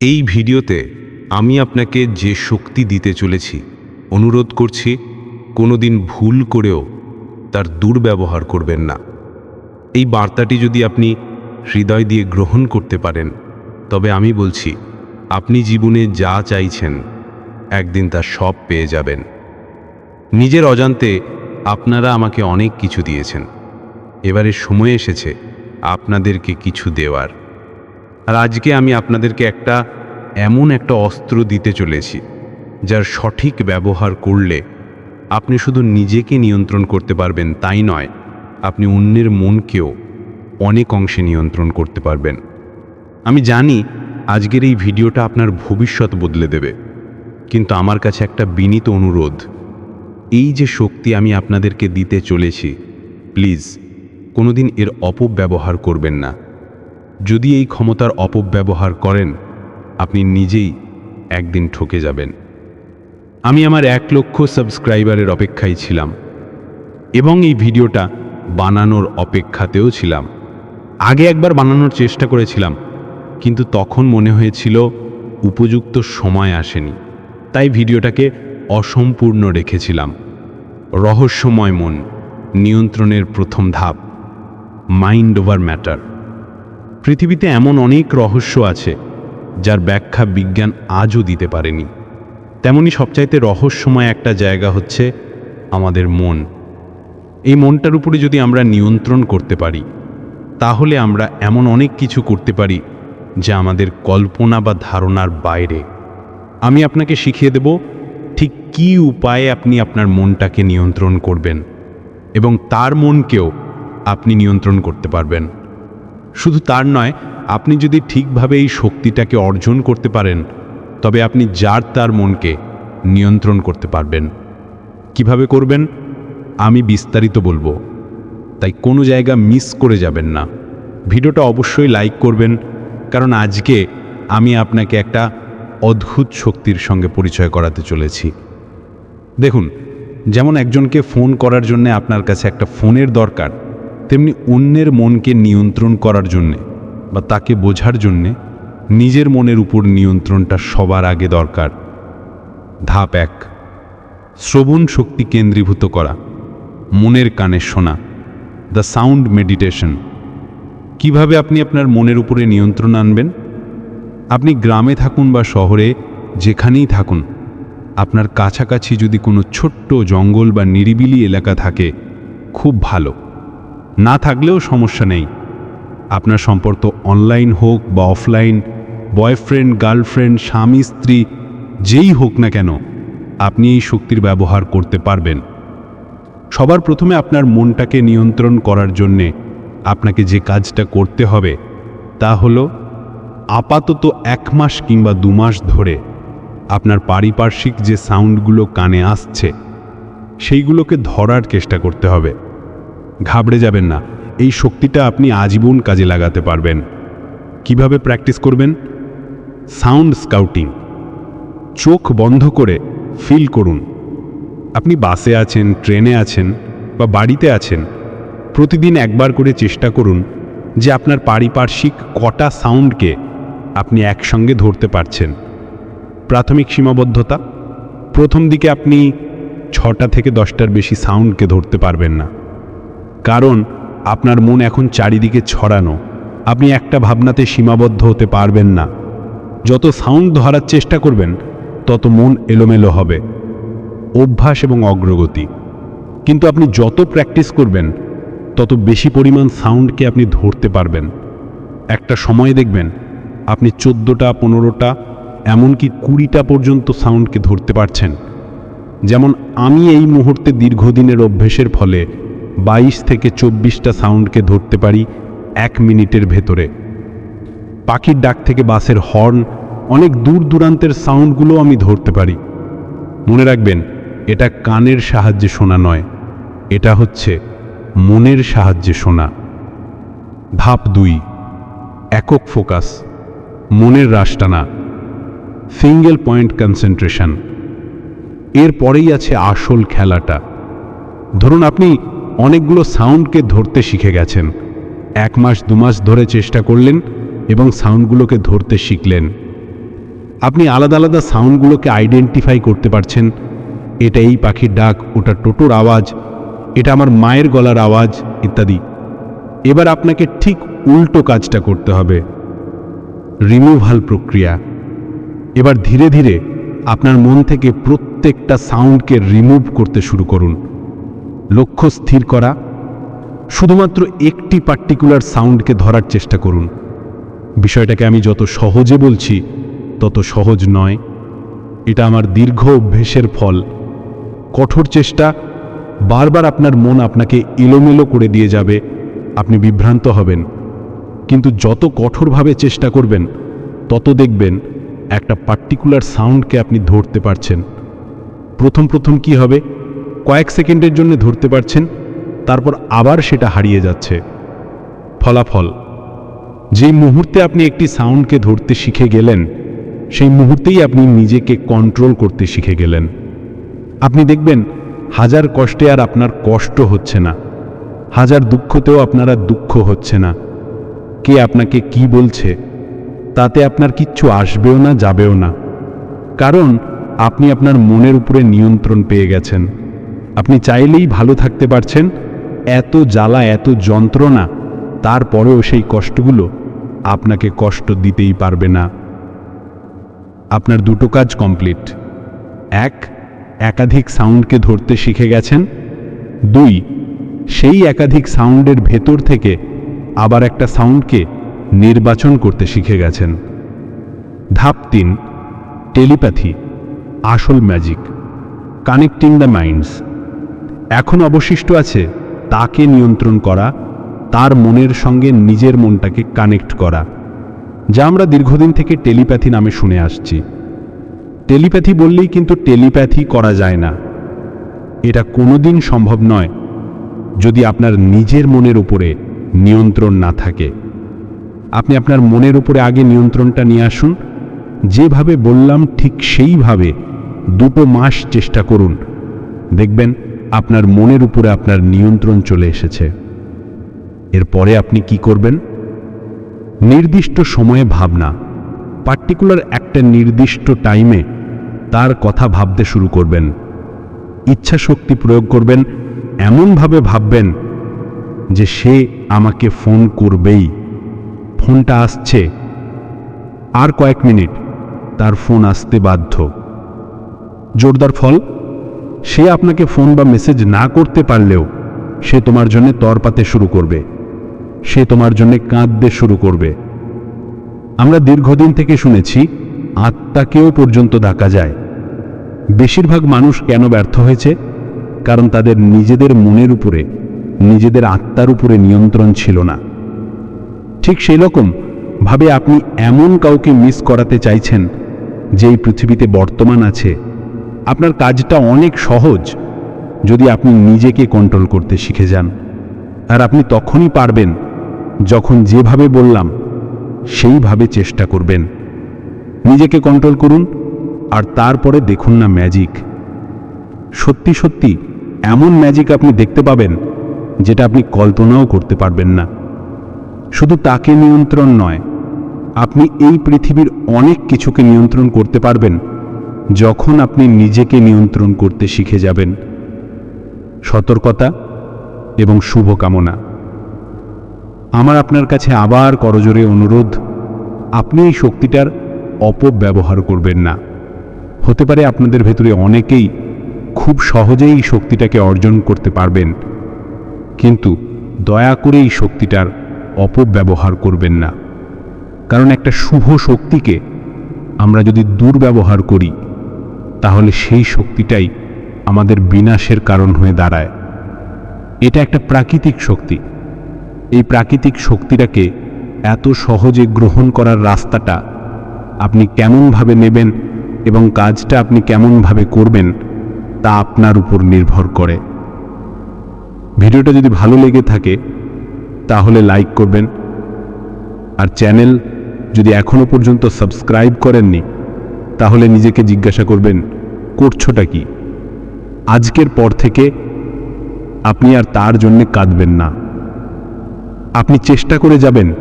এই ভিডিওতে আমি আপনাকে যে শক্তি দিতে চলেছি, অনুরোধ করছি, কোনোদিন ভুল করেও তার দুর্ব্যবহার করবেন না। এই বার্তাটি যদি আপনি হৃদয় দিয়ে গ্রহণ করতে পারেন, তবে আমি বলছি, আপনি জীবনে যা চাইছেন, একদিন তা সব পেয়ে যাবেন। নিজের অজান্তে আপনারা আমাকে অনেক কিছু দিয়েছেন। এবারে সময় এসেছে আপনাদেরকে কিছু দেওয়ার। আর আজকে আমি আপনাদেরকে একটা এমন একটা অস্ত্র দিতে চলেছি, যার সঠিক ব্যবহার করলে আপনি শুধু নিজেকে নিয়ন্ত্রণ করতে পারবেন, তাই নয়, আপনি অন্যের মনকেও অনেক অংশে নিয়ন্ত্রণ করতে পারবেন। আমি জানি আজকের এই ভিডিওটা আপনার ভবিষ্যৎ বদলে দেবে, কিন্তু আমার কাছে একটা বিনীত অনুরোধ। এই যে শক্তি আমি আপনাদেরকে দিতে চলেছি, প্লিজ কোনোদিন এর অপব্যবহার করবেন না। যদি এই ক্ষমতার অপব্যবহার করেন, আপনি নিজেই একদিন ঠকে যাবেন। আমি আমার এক লক্ষ সাবস্ক্রাইবারের অপেক্ষায় ছিলাম এবং এই ভিডিওটা বানানোর অপেক্ষাতেও ছিলাম। আগে একবার বানানোর চেষ্টা করেছিলাম, কিন্তু তখন মনে হয়েছিল উপযুক্ত সময় আসেনি, তাই ভিডিওটাকে অসম্পূর্ণ রেখেছিলাম। রহস্যময় মন, নিয়ন্ত্রণের প্রথম ধাপ মাইন্ড ওভার ম্যাটার পৃথিবীতে এমন অনেক রহস্য আছে, যার ব্যাখ্যা বিজ্ঞান আজও দিতে পারেনি। তেমনি সবচাইতে রহস্যময় একটা জায়গা হচ্ছে আমাদের মন। এই মনটার উপরে যদি আমরা নিয়ন্ত্রণ করতে পারি, তাহলে আমরা এমন অনেক কিছু করতে পারি যা আমাদের কল্পনা বা ধারণার বাইরে। আমি আপনাকে শিখিয়ে দেব ঠিক কী উপায়ে আপনি আপনার মনটাকে নিয়ন্ত্রণ করবেন এবং তার মনকেও আপনি নিয়ন্ত্রণ করতে পারবেন। শুধু তার নয়, আপনি যদি ঠিকভাবে এই শক্তিটাকে অর্জন করতে পারেন, তবে আপনি যার তার মনকে নিয়ন্ত্রণ করতে পারবেন। কীভাবে করবেন? আমি বিস্তারিত বলব। তাই কোনো জায়গা মিস করে যাবেন না। ভিডিওটা অবশ্যই লাইক করবেন, কারণ আজকে আমি আপনাকে একটা অদ্ভুত শক্তির সঙ্গে পরিচয় করাতে চলেছি। দেখুন, যেমন একজনকে ফোন করার জন্য আপনার কাছে একটা ফোনের দরকার তেমনি অন্যের মনকে নিয়ন্ত্রণ করার জন্যে বা তাকে বোঝার জন্যে নিজের মনের উপর নিয়ন্ত্রণটা সবার আগে দরকার। ধাপ এক, শ্রবণ শক্তি কেন্দ্রীভূত করা, মনের কানে শোনা দ্য সাউন্ড মেডিটেশন কীভাবে আপনি আপনার মনের উপরে নিয়ন্ত্রণ আনবেন? আপনি গ্রামে থাকুন বা শহরে যেখানেই থাকুন, আপনার কাছাকাছি যদি কোনো ছোট্ট জঙ্গল বা নিরিবিলি এলাকা থাকে, খুব ভালো। না থাকলেও সমস্যা নেই। আপনার সম্পর্ক অনলাইন হোক বা অফলাইন, বয়ফ্রেন্ড, গার্লফ্রেন্ড, স্বামী, স্ত্রী, যেই হোক না কেন, আপনি এই শক্তির ব্যবহার করতে পারবেন। সবার প্রথমে আপনার মনটাকে নিয়ন্ত্রণ করার জন্যে আপনাকে যে কাজটা করতে হবে, তা হলো আপাতত এক মাস কিংবা দু মাস ধরে আপনার পারিপার্শ্বিক যে সাউন্ডগুলো কানে আসছে, সেইগুলোকে ধরার চেষ্টা করতে হবে। ঘাবড়ে যাবেন না। এই শক্তিটা আপনি আজীবন কাজে লাগাতে পারবেন। কীভাবে প্র্যাকটিস করবেন? Sound scouting. চোখ বন্ধ করে ফিল করুন। আপনি বাসে আছেন, ট্রেনে আছেন বা বাড়িতে আছেন, প্রতিদিন একবার করে চেষ্টা করুন যে আপনার পারিপার্শ্বিক কটা সাউন্ডকে আপনি একসঙ্গে ধরতে পারছেন। প্রাথমিক সীমাবদ্ধতা? প্রথম দিকে আপনি ছটা থেকে দশটার বেশি সাউন্ডকে ধরতে পারবেন না। কারণ আপনার মন এখন চারিদিকে ছড়ানো। আপনি একটা ভাবনাতে সীমাবদ্ধ হতে পারবেন না। যত সাউন্ড ধরার চেষ্টা করবেন, তত মন এলোমেলো হবে। অভ্যাস এবং অগ্রগতি। কিন্তু আপনি যত প্র্যাকটিস করবেন, তত বেশি পরিমাণ সাউন্ডকে আপনি ধরতে পারবেন। একটা সময় দেখবেন, আপনি চোদ্দোটা, পনেরোটা, এমনকি কুড়িটা পর্যন্ত সাউন্ডকে ধরতে পারছেন। যেমন আমি এই মুহূর্তে দীর্ঘদিনের অভ্যেসের ফলে বাইশ থেকে চব্বিশটা সাউন্ডকে ধরতে পারি এক মিনিটের ভেতরে। পাখির ডাক থেকে বাসের হর্ন, অনেক দূর দূরান্তের সাউন্ডগুলো আমি ধরতে পারি। মনে রাখবেন, এটা কানের সাহায্যে শোনা নয়, এটা হচ্ছে মনের সাহায্যে শোনা। ধাপ দুই, একক ফোকাস, মনের রাশটানা সিঙ্গেল পয়েন্ট কনসেন্ট্রেশন। এর পরেই আছে আসল খেলাটা। ধরুন আপনি অনেকগুলো সাউন্ডকে ধরতে শিখে গেছেন। এক মাস, দু মাস ধরে চেষ্টা করলেন এবং সাউন্ডগুলোকে ধরতে শিখলেন। আপনি আলাদা আলাদা সাউন্ডগুলোকে আইডেন্টিফাই করতে পারছেন। এটা এই পাখির ডাক, ওটা টোটোর আওয়াজ, এটা আমার মায়ের গলার আওয়াজ ইত্যাদি। এবার আপনাকে ঠিক উল্টো কাজটা করতে হবে। রিমুভাল প্রক্রিয়া। এবার ধীরে ধীরে আপনার মন থেকে প্রত্যেকটা সাউন্ডকে রিমুভ করতে শুরু করুন। লক্ষ্য স্থির করা, শুধুমাত্র একটি পার্টিকুলার সাউন্ডকে ধরার চেষ্টা করুন। বিষয়টাকে আমি যত সহজে বলছি, তত সহজ নয়। এটা আমার দীর্ঘ অভ্যেসের ফল। কঠোর চেষ্টা, বারবার আপনার মন আপনাকে এলোমেলো করে দিয়ে যাবে, আপনি বিভ্রান্ত হবেন। কিন্তু যত কঠোরভাবে চেষ্টা করবেন, তত দেখবেন একটা পার্টিকুলার সাউন্ডকে আপনি ধরতে পারছেন। প্রথম প্রথম কি হবে? কয়েক সেকেন্ডের জন্য ধরতে পারছেন, তারপর আবার সেটা হারিয়ে যাচ্ছে। ফলাফল, যেই মুহূর্তে আপনি একটি সাউন্ডকে ধরতে শিখে গেলেন, সেই মুহূর্তেই আপনি নিজেকে কন্ট্রোল করতে শিখে গেলেন। আপনি দেখবেন, হাজার কষ্টে আর আপনার কষ্ট হচ্ছে না, হাজার দুঃখতেও আপনারা দুঃখ হচ্ছে না। কে আপনাকে কি বলছে, তাতে আপনার কিচ্ছু আসবেও না, যাবেও না। কারণ, আপনি আপনার মনের উপরে নিয়ন্ত্রণ পেয়ে গেছেন। আপনি চাইলেই ভালো থাকতে পারছেন। এত জ্বালা, এত যন্ত্রণা, তারপরেও সেই কষ্টগুলো আপনাকে কষ্ট দিতেই পারবে না। আপনার দুটো কাজ কমপ্লিট। এক, একাধিক সাউন্ডকে ধরতে শিখে গেছেন। দুই, সেই একাধিক সাউন্ডের ভেতর থেকে আবার একটা সাউন্ডকে নির্বাচন করতে শিখে গেছেন। ধাপ তিন, টেলিপ্যাথি, আসল ম্যাজিক, কানেক্টিং দ্য মাইন্ডস। এখন অবশিষ্ট আছে তাকে নিয়ন্ত্রণ করা, তার মনের সঙ্গে নিজের মনটাকে কানেক্ট করা, যা আমরা দীর্ঘদিন থেকে টেলিপ্যাথি নামে শুনে আসছি। টেলিপ্যাথি বললেই কিন্তু টেলিপ্যাথি করা যায় না। এটা কোনোদিন সম্ভব নয় যদি আপনার নিজের মনের উপরে নিয়ন্ত্রণ না থাকে। আপনি আপনার মনের উপরে আগে নিয়ন্ত্রণটা নিয়ে আসুন, যেভাবে বললাম ঠিক সেইভাবে দুটো মাস চেষ্টা করুন। দেখবেন আপনার মনের উপরে আপনার নিয়ন্ত্রণ চলে এসেছে। এরপরে আপনি কি করবেন? নির্দিষ্ট সময়ে ভাবনা। পার্টিকুলার একটা নির্দিষ্ট টাইমে তার কথা ভাবতে শুরু করবেন। ইচ্ছা শক্তি প্রয়োগ করবেন। এমনভাবে ভাববেন যে সে আমাকে ফোন করবেই। ফোনটা আসছে। আর কয়েক মিনিট, তার ফোন আসতে বাধ্য। জোরদার ফল। সে আপনাকে ফোন বা মেসেজ না করতে পারলেও সে তোমার জন্য তরপাতে শুরু করবে। সে তোমার জন্য কাঁদতে শুরু করবে। আমরা দীর্ঘদিন থেকে শুনেছি, আত্মাকেও পর্যন্ত ডাকা যায়। বেশিরভাগ মানুষ কেন ব্যর্থ হয়েছে? কারণ তাদের নিজেদের মনের উপরে, নিজেদের আত্মার উপরে নিয়ন্ত্রণ ছিল না। ঠিক সেই রকম ভাবে আপনি এমন কাউকে মিস করাতে চাইছেন যে এই পৃথিবীতে বর্তমান আছে আপনার কাজটা অনেক সহজ যদি আপনি নিজেকে কন্ট্রোল করতে শিখে যান। আর আপনি তখনই পারবেন যখন যেভাবে বললাম, সেইভাবে চেষ্টা করবেন। নিজেকে কন্ট্রোল করুন আর তারপরে দেখুন না ম্যাজিক সত্যি সত্যি, এমন ম্যাজিক আপনি দেখতে পাবেন যেটা আপনি কল্পনাও করতে পারবেন না। শুধু তাকে নিয়ন্ত্রণ নয়, আপনি এই পৃথিবীর অনেক কিছুকে নিয়ন্ত্রণ করতে পারবেন। যখন আপনি নিজেকে নিয়ন্ত্রণ করতে শিখে যাবেন, সতর্কতা এবং শুভকামনা। আমার আপনার কাছে আবার করজোরে অনুরোধ, আপনি এই শক্তিটার অপব্যবহার করবেন না। হতে পারে আপনাদের ভেতরে অনেকেই খুব সহজেই এই শক্তিটাকে অর্জন করতে পারবেন, কিন্তু দয়া করে এই শক্তিটার অপব্যবহার করবেন না। কারণ একটা শুভ শক্তিকে আমরা যদি দুর্ব্যবহার করি তাহলে সেই শক্তিটাই আমাদের বিনাশের কারণ হয়ে দাঁড়ায়। এটা একটা প্রাকৃতিক শক্তি। এই প্রাকৃতিক শক্তিটাকে এত সহজে গ্রহণ করার রাস্তাটা আপনি কেমনভাবে নেবেন এবং কাজটা আপনি কেমনভাবে করবেন তা আপনার উপর নির্ভর করে। ভিডিওটা যদি ভালো লেগে থাকে, তাহলে লাইক করবেন। আর চ্যানেল যদি এখনও পর্যন্ত সাবস্ক্রাইব করেননি তাহলে নিজেকে জিজ্ঞাসা করবেন, করছোটা কি? আজকের পর থেকে আপনি আর তার জন্যে কাঁদবেন না। আপনি চেষ্টা করে যাবেন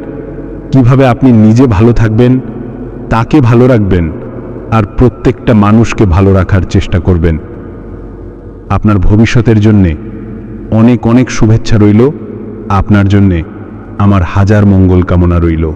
কীভাবে আপনি নিজে ভালো থাকবেন, তাকে ভালো রাখবেন আর প্রত্যেকটা মানুষকে ভালো রাখার চেষ্টা করবেন। আপনার ভবিষ্যতের জন্যে অনেক অনেক শুভেচ্ছা রইল। আপনার জন্যে আমার হাজার মঙ্গল কামনা রইল।